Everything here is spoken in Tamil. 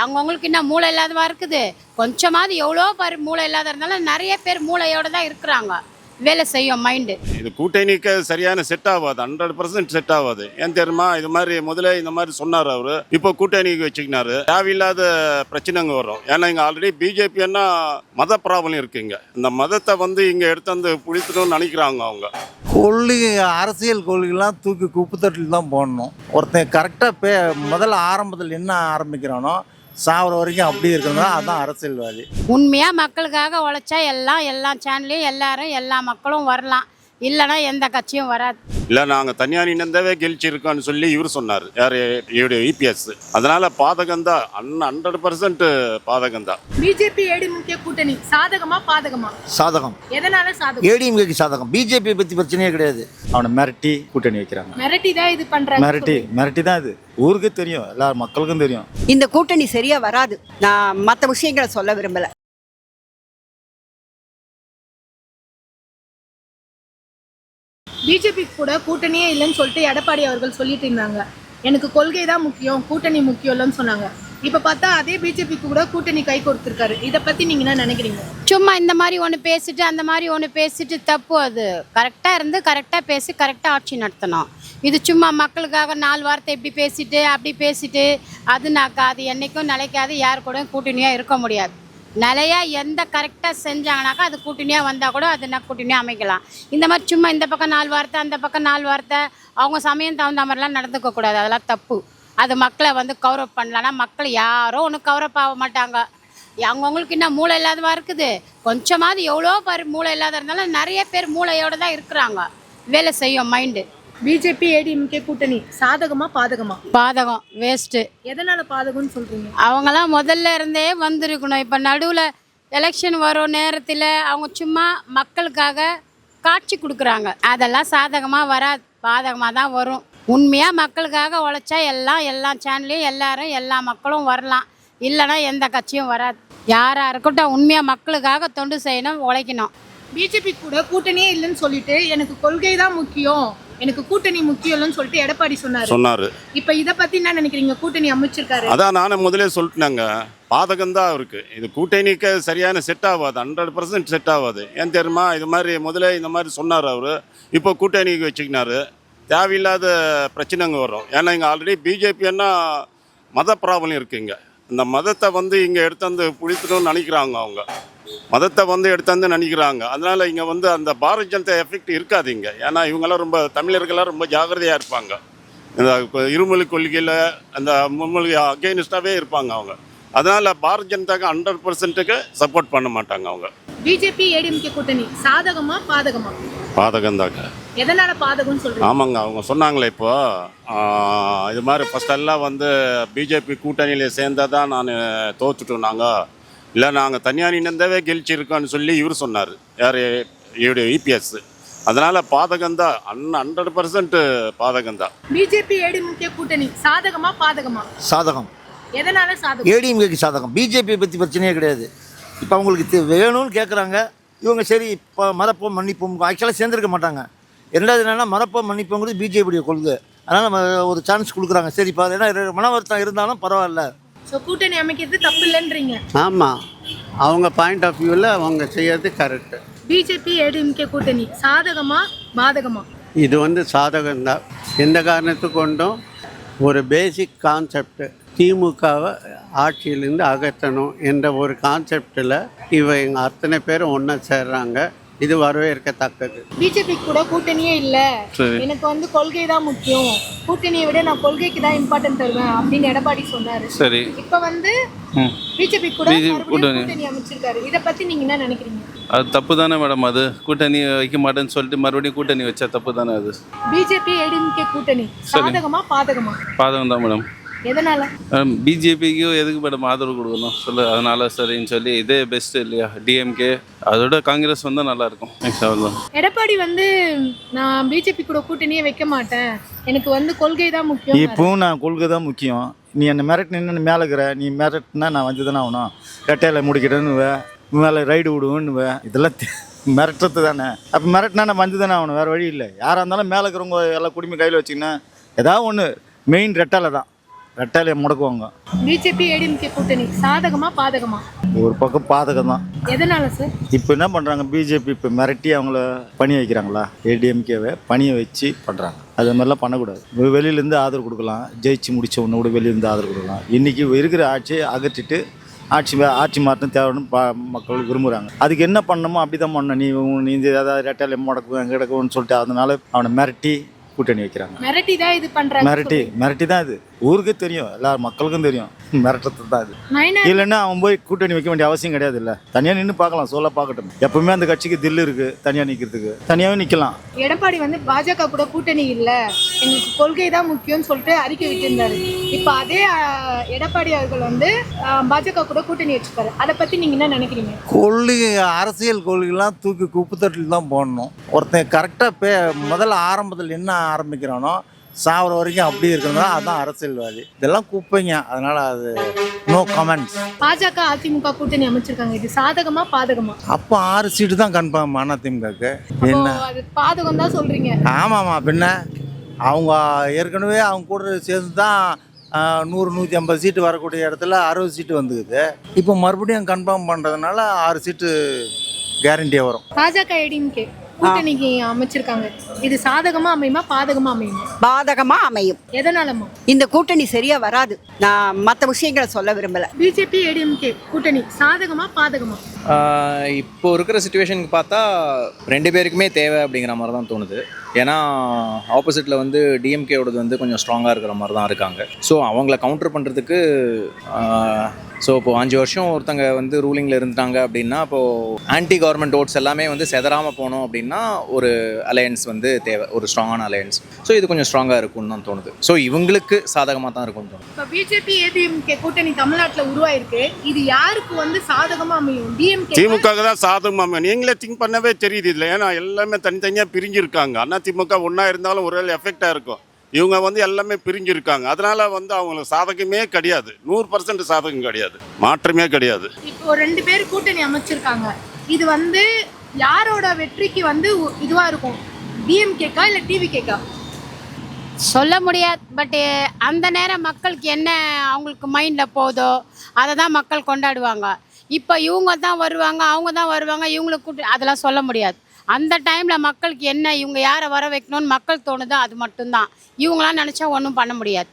அவங்கவுங்களுக்கு என்ன மூளை இல்லாதவா இருக்குது? கொஞ்சமாவது எவ்வளோ பேர் மூளை இல்லாத இருந்தாலும் நிறைய பேர் மூளையோட தான் இருக்கிறாங்க. வேலை செய்யும் மைண்டு இது கூட்டணிக்கு சரியான செட் ஆகாது. ஹண்ட்ரட் பர்சன்ட் செட் ஆகாது. ஏன் தெரியுமா? இது மாதிரி முதல்ல இந்த மாதிரி சொன்னார் அவரு. இப்போ கூட்டணிக்கு வச்சுக்கினாரு. தேவையில்லாத பிரச்சனைங்க வரும். ஏன்னா இங்கே ஆல்ரெடி பிஜேபின்னா மத ப்ராப்ளம் இருக்குங்க. இந்த மதத்தை வந்து இங்கே எடுத்து வந்து புடித்தணும்னு நினைக்கிறாங்க அவங்க. கொள்கை அரசியல் கொள்கைலாம் தூக்கி குப்பைத்தட்டில் தான் போடணும். ஒருத்தன் கரெக்டாக பே முதல்ல ஆரம்பத்தில் என்ன ஆரம்பிக்கிறானோ சாவர வரைக்கும் அப்படி இருக்கணும் அதுதான் அரசியல்வாதி. உண்மையாக மக்களுக்காக உழைச்சா எல்லாம் எல்லா சேனல்லையும் எல்லாரும் எல்லா மக்களும் வரலாம். இல்லைன்னா எந்த கட்சியும் வராது. இல்லை நாங்கள் தனியார் இணைந்தாவே கெலிச்சிருக்கோன்னு சொல்லி இவர் சொன்னார். யார் இவருடைய இபிஎஸ் அதனால பாதகம் தான். ஹண்ட்ரட் பர்சன்ட் பாதகம் தான் பிஜேபி ஏடிஎம்கே கூட்டணி. சாதகமா பாதகமா? சாதகம். எதனால சாதகம்? ஏடிஎம்கேக்கு சாதகம். பிஜேபி பற்றி பிரச்சனையே கிடையாது. அவனை மிரட்டி கூட்டணி வைக்கிறாங்க. மிரட்டி தான் இது பண்றாங்க. மிரட்டி மிரட்டி தான் இது. ஊருக்கே தெரியும் எல்லா மக்களுக்கும் தெரியும். இந்த கூட்டணி சரியா வராது. நான் மற்ற விஷயங்களை சொல்ல விரும்பல. பிஜேபி கூட கூட்டணியே இல்லைன்னு சொல்லிட்டு எடப்பாடி அவர்கள் சொல்லிட்டு இருந்தாங்க. எனக்கு கொள்கை தான் முக்கியம் கூட்டணி முக்கியம் இல்லைன்னு சொன்னாங்க. இப்போ பார்த்தா அதே பிஜேபி கூட கூட்டணி கை கொடுத்துருக்காரு. இதை பற்றி நீங்கள் என்ன நினைக்கிறீங்க? சும்மா இந்த மாதிரி ஒன்று பேசிட்டு அந்த மாதிரி ஒன்று பேசிட்டு தப்பு அது. கரெக்டாக இருந்து கரெக்டாக பேசி கரெக்டாக ஆட்சி நடத்தணும். இது சும்மா மக்களுக்காக நாலு வார்த்தை இப்படி பேசிட்டு அப்படி பேசிட்டு அதுனாக்கா அது என்றைக்கும் நிலைக்காது யார் கூட கூட்டணியாக இருக்க முடியாது. நிலையாக எந்த கரெக்டாக செஞ்சாங்கனாக்கா அது கூட்டணியாக வந்தால் கூட அது நான் கூட்டணியாக அமைக்கலாம். இந்த மாதிரி சும்மா இந்த பக்கம் நாலு வார்த்தை அந்த பக்கம் நாலு வார்த்தை அவங்க சமயம் தகுந்த மாதிரிலாம் நடந்துக்க கூடாது. அதெல்லாம் தப்பு. அது மக்களை வந்து கௌரவ் பண்ணலன்னா மக்கள் யாரும் ஒன்றும் கௌரவ் ஆக மாட்டாங்க. அவங்கவுங்களுக்கு என்ன மூளை இல்லாதவா இருக்குது. கொஞ்சமாவது எவ்வளோ பேர் மூளை இல்லாத இருந்தாலும் நிறைய பேர் மூளையோடு தான் இருக்கிறாங்க. வேலை செய்யும் மைண்டு பிஜேபி ஏடிஎம்கே கூட்டணி சாதகமா பாதகமா? பாதகம் வேஸ்ட்டு எதனால பாதகம்னு சொல்றீங்க? அவங்களாம் முதல்ல இருந்தே வந்திருக்கணும். இப்போ நடுவில் எலெக்ஷன் வரும் நேரத்தில் அவங்க சும்மா மக்களுக்காக காட்சி கொடுக்குறாங்க. அதெல்லாம் சாதகமாக வராது. பாதகமாக தான் வரும். உண்மையாக மக்களுக்காக உழைச்சா எல்லாம் எல்லா சேனல்லையும் எல்லாரும் எல்லா மக்களும் வரலாம். இல்லைன்னா எந்த கட்சியும் வராது. யாராக இருக்கட்டும் உண்மையாக மக்களுக்காக தொண்டு செய்யணும் உழைக்கணும். பிஜேபி கூட கூட்டணியே இல்லைன்னு சொல்லிட்டு எனக்கு கொள்கை தான் முக்கியம். எனக்கு கூட்டணி முக்கியம் இல்லைன்னு சொல்லிட்டு எடப்பாடி சொன்னாரு. சொன்னார். இப்ப இத பத்தி என்ன நினைக்கிறீங்க? கூட்டணி அமைச்சிருக்காரு. அதான் நானும் முதலே சொல்லிட்டேங்க. பாதகம் தான் அவருக்கு. இது கூட்டணிக்கு சரியான செட் ஆகாது ஹண்ட்ரட் பர்சன்ட் செட் ஆகாது ஏன் தெரியுமா? இது மாதிரி முதல்ல இந்த மாதிரி சொன்னார் அவர். இப்போ கூட்டணிக்கு வச்சுக்கினாரு. தேவையில்லாத பிரச்சனைங்க வரும். ஏன்னா இங்கே ஆல்ரெடி பிஜேபின்னா மத ப்ராப்ளம் இருக்குங்க. இந்த மதத்தை வந்து இங்கே எடுத்து வந்து புடித்தணும்னு நினைக்கிறாங்க அவங்க. மதத்தை வந்து எடுத்து வந்து நினைக்கிறாங்க. அதனால் இங்கே வந்து அந்த பாரதிய ஜனதா எஃபெக்ட் இருக்காது இங்கே. ஏன்னா இவங்கெல்லாம் ரொம்ப தமிழர்கள்லாம் ரொம்ப ஜாக்கிரதையாக இருப்பாங்க. இந்த இருமொழி கொள்கையில் அந்த மும்மொழி அகெயின்ஸ்டாகவே இருப்பாங்க அவங்க. அதனால் பாரதிய ஜனதாக்கு ஹண்ட்ரட் பர்சன்ட்டுக்கு சப்போர்ட் பண்ண மாட்டாங்க அவங்க. பிஜேபி ஏடிஎம்கே கூட்டணி சாதகமா பாதகமா? பாதகந்தாக்க எதனால பாதகம்னு சொல்றீங்க? ஆமாங்க அவங்க சொன்னாங்களே இப்போ. இது மாதிரி ஃபர்ஸ்ட் எல்லாம் வந்து பிஜேபி கூட்டணியில் சேர்ந்தால் தான் நான் தோத்துட்டோம் நாங்கள் இல்லை நாங்கள் தனியார் இணைந்தாவே கெலிச்சிருக்கோன்னு சொல்லி இவர் சொன்னார். யார்? இவருடைய இபிஎஸ் அதனால் பாதகம் தான். ஹண்ட்ரட் பர்சன்ட் பாதகம் தான். பிஜேபி ஏடிஎம்கே கூட்டணி. சாதகமா பாதகமா? சாதகம். எதனால சாதகம்? ஏடிஎம்கேக்கு சாதகம். பிஜேபி பற்றி பிரச்சனையே கிடையாது. இப்போ அவங்களுக்கு தே- வேணும்னு கேட்குறாங்க இவங்க சரி இப்போ மறப்போம் மன்னிப்போம் ஆக்சுவலாக சேர்ந்துருக்க மாட்டாங்க. ரெண்டாவது என்னென்னா மறப்போம் மன்னிப்போங்கிறது பிஜேபியுடைய கொள்கை. அதனால் ஒரு சான்ஸ் கொடுக்குறாங்க. சரிப்பா ஏன்னா ரெ- மன வருத்தம் இருந்தாலும் பரவாயில்ல. ஸோ கூட்டணி அமைக்கிறது தப்பு இல்லைன்றீங்க ஆமாம் அவங்க பாயிண்ட் ஆஃப் வியூவில் அவங்க செய்யறது கரெக்டு பிஜேபி ஏடிஎம்கே கூட்டணி. சாதகமா பாதகமா? இது வந்து சாதகம்தான். எந்த காரணத்து கொண்டும் ஒரு பேசிக் கான்செப்ட் திமுகவை ஆட்சியிலேருந்து அகற்றணும் என்ற ஒரு கான்செப்டில் இவங்க அத்தனை பேரும் ஒன்றா சேர்றாங்க. இது வரவேற்கத்தக்கது. பிஜேபி கூட கூட்டணியே இல்ல. எனக்கு வந்து கொள்கை தான் முக்கியம். கூட்டணியை விட நான் கொள்கைக்கு தான் இம்பார்ட்டன்ட் தருவேன் அப்படின்னு எடப்பாடி சொன்னாரு. சரி. இப்ப வந்து. பிஜேபி கூட. கூட்டணி. அமைச்சிருக்காரு. இத பத்தி நீங்க என்ன நினைக்கிறீங்க? அது தப்பு தானே மேடம் அது? கூட்டணி வைக்க மாட்டேன்னு சொல்லிட்டு மறுபடியும் கூட்டணி வச்சா தப்பு தானே அது? பிஜேபி ஏடிஎம்கே கூட்டணி. சாதகமா பாதகமா? பாதகம் தான் மேடம். எதனால? பிஜேபிக்கு எதுக்கு மேடம் ஆதரவு கொடுக்கணும்? சொல்லு அதனால சரின்னு சொல்லி இதே பெஸ்ட் இல்லையா? டிஎம்கே அதோட காங்கிரஸ் வந்தால் நல்லா இருக்கும். நெக்ஸ்ட் எடப்பாடி வந்து நான் பிஜேபி கூட கூட்டணியே வைக்க மாட்டேன். எனக்கு வந்து கொள்கை தான் முக்கியம் இப்பவும் நான் கொள்கை தான் முக்கியம். நீ என்னை மிரட்டினு மேலே இருக்கிற நீ மிரட்டினா நான் வந்து தானே ஆகணும். ரெட்டையில் முடிக்கிறேன்னு மேலே ரைடு விடுவேன்னு இதெல்லாம் மிரட்டுறது தானே. அப்போ மிரட்டினா நான் வந்து தானே ஆகணும் வேறு வழி இல்லை. யாராக இருந்தாலும் மேலே இருக்கிறவங்க எல்லா குடிமை கையில் வச்சிங்கன்னா ஏதாவது ஒன்று மெயின் ரெட்டால தான். ரெட்டாலையை முடக்குவாங்க. பிஜேபி ஏடிஎம்கே கூட்டணி சாதகமா பாதகமா? ஒரு பக்கம் பாதகம் தான் எதனால சார் இப்போ என்ன பண்ணுறாங்க பிஜேபி இப்போ மிரட்டி அவங்கள பணி வைக்கிறாங்களா? ஏடிஎம்கேவை பணியை வச்சு பண்ணுறாங்க அது மாதிரிலாம் பண்ணக்கூடாது. வெளியிலேருந்து ஆதரவு கொடுக்கலாம். ஜெயிச்சு முடிச்ச உடனே கூட வெளியிலேருந்து ஆதரவு கொடுக்கலாம். இன்றைக்கி இருக்கிற ஆட்சியை அகற்றிட்டு ஆட்சி ஆட்சி மாற்றம் தேவைன்னு பா மக்கள் விரும்புகிறாங்க அதுக்கு என்ன பண்ணணுமோ அப்படி தான் பண்ணணும். நீ நீ ஏதாவது ரெட்டாலை முடக்குவேன் கிடக்குன்னு சொல்லிட்டு அதனால அவனை மிரட்டி கூட்டணி வைக்கிறாங்க. மிரட்டி தான் இது பண்றாங்க. மிரட்டி மிரட்டி தான் இது. ஊருக்கே தெரியும். எல்லா மக்களுக்கும் தெரியும். மிரட்டுறது தான் இது. இல்லைன்னா அவன் போய் கூட்டணி வைக்க வேண்டிய அவசியம் கிடையாது இல்லை. தனியாக நின்று பார்க்கலாம் சொல்ல பார்க்கட்டும். எப்பவுமே அந்த கட்சிக்கு தில்லு இருக்கு தனியாக நிற்கிறதுக்கு தனியாகவே நிற்கலாம் எடப்பாடி வந்து பாஜக கூட கூட்டணி இல்ல. எங்களுக்கு கொள்கை தான் முக்கியம்னு சொல்லிட்டு அறிக்கை விட்டிருந்தாரு. இப்போ அதே எடப்பாடி அவர்கள் வந்து பாஜக கூட கூட்டணி வச்சிருக்காரு. அதை பத்தி நீங்க என்ன நினைக்கிறீங்க? கொள்கை அரசியல் கொள்கைலாம் தூக்கி குப்பைத்தட்டில் தான் போடணும். ஒருத்தன் கரெக்டாக பே முதல்ல ஆரம்பத்தில் என்ன ஆரம்பிக்கிறானோ சாவர வரைக்கும் அப்படியே இருக்கணும் அதுதான் அரசியல்வாதி. இதெல்லாம் குப்பைங்க. அதனால் அது நோ கமெண்ட்ஸ் பாஜக அதிமுக கூட்டணி அமைச்சிருக்காங்க. இது சாதகமா பாதகமா? அப்போ ஆறு சீட்டு தான் கன்ஃபார்ம் அதிமுகக்கு என்ன? அது பாதகம் தான் சொல்றீங்க. ஆமாம்மா பின்ன? அவங்க ஏற்கனவே அவங்க கூட சேர்ந்து தான் நூறு நூற்றி ஐம்பது சீட்டு வரக்கூடிய இடத்துல அறுபது சீட்டு வந்துக்குது. இப்போ மறுபடியும் கன்ஃபார்ம் பண்ணுறதுனால ஆறு சீட்டு கேரண்டியாக வரும். பாஜக ஏடிஎம்கே கூட்டணிக்கு அமைச்சிருக்காங்க. இது சாதகமா அமையுமா பாதகமா அமையுமா? பாதகமா அமையும். எதனாலமா இந்த கூட்டணி சரியா வராது. நான் மற்ற விஷயங்களை சொல்ல விரும்பல. பிஜேபி ஏடிஎம்கே கூட்டணி சாதகமா பாதகமா? இப்போ இருக்கிற சுச்சுவேஷனுக்கு பார்த்தா ரெண்டு பேருக்குமே தேவை அப்படிங்கிற மாதிரி தான் தோணுது. ஏன்னா ஆப்போசிட்டில் வந்து டிஎம்கேவோடது வந்து கொஞ்சம் ஸ்ட்ராங்காக இருக்கிற மாதிரி தான் இருக்காங்க. ஸோ அவங்கள கவுண்டர் பண்ணுறதுக்கு ஸோ இப்போ அஞ்சு வருஷம் ஒருத்தங்க வந்து ரூலிங்கில் இருந்துட்டாங்க அப்படின்னா இப்போது ஆன்டி கவர்மெண்ட் ஓட்ஸ் எல்லாமே வந்து செதறாமல் போனோம் அப்படின்னா ஒரு அலையன்ஸ் வந்து தேவை ஒரு ஸ்ட்ராங்கான அலையன்ஸ் ஸோ இது கொஞ்சம் ஸ்ட்ராங்காக இருக்கும்னு தான் தோணுது. ஸோ இவங்களுக்கு சாதகமாக தான் இருக்கும்னு தோணுது. இப்போ பிஜேபி ஏடிஎம்கே கூட்டணி தமிழ்நாட்டுல உருவாயிருக்கு. இது யாருக்கு வந்து சாதகமா அமையும்? டிஎம்கே திமுக தான்? சாதகமாக நீங்களே திங்க் பண்ணவே தெரியுது இதில். ஏன்னா எல்லாமே தனித்தனியாக பிரிஞ்சிருக்காங்க. அண்ணா திமுக ஒன்றா இருந்தாலும் ஒரு எஃபெக்டாக இருக்கும். இவங்க வந்து எல்லாமே பிரிஞ்சிருக்காங்க. அதனால வந்து அவங்களுக்கு சாதகமே கிடையாது. நூறு பர்சன்ட் சாதகம் கிடையாது. மாற்றமே கிடையாது. இப்போ ரெண்டு பேர் கூட்டணி அமைச்சிருக்காங்க. இது வந்து யாரோட வெற்றிக்கு வந்து உ- இதுவா இருக்கும்? டிஎம்கேக்கா இல்ல டிவிகேக்கா சொல்ல முடியாது பட்டு அந்த நேரம் மக்களுக்கு என்ன அவங்களுக்கு மைண்டில் போதோ அதை தான் மக்கள் கொண்டாடுவாங்க. இப்போ இவங்க தான் வருவாங்க அவங்க தான் வருவாங்க இவங்களுக்கு கூட்டு அதெல்லாம் சொல்ல முடியாது. அந்த டைமில் மக்களுக்கு என்ன இவங்க யாரை வர வைக்கணும்னு மக்கள் தோணுதோ அது மட்டும்தான். இவங்களாம் நினச்சா ஒன்றும் பண்ண முடியாது.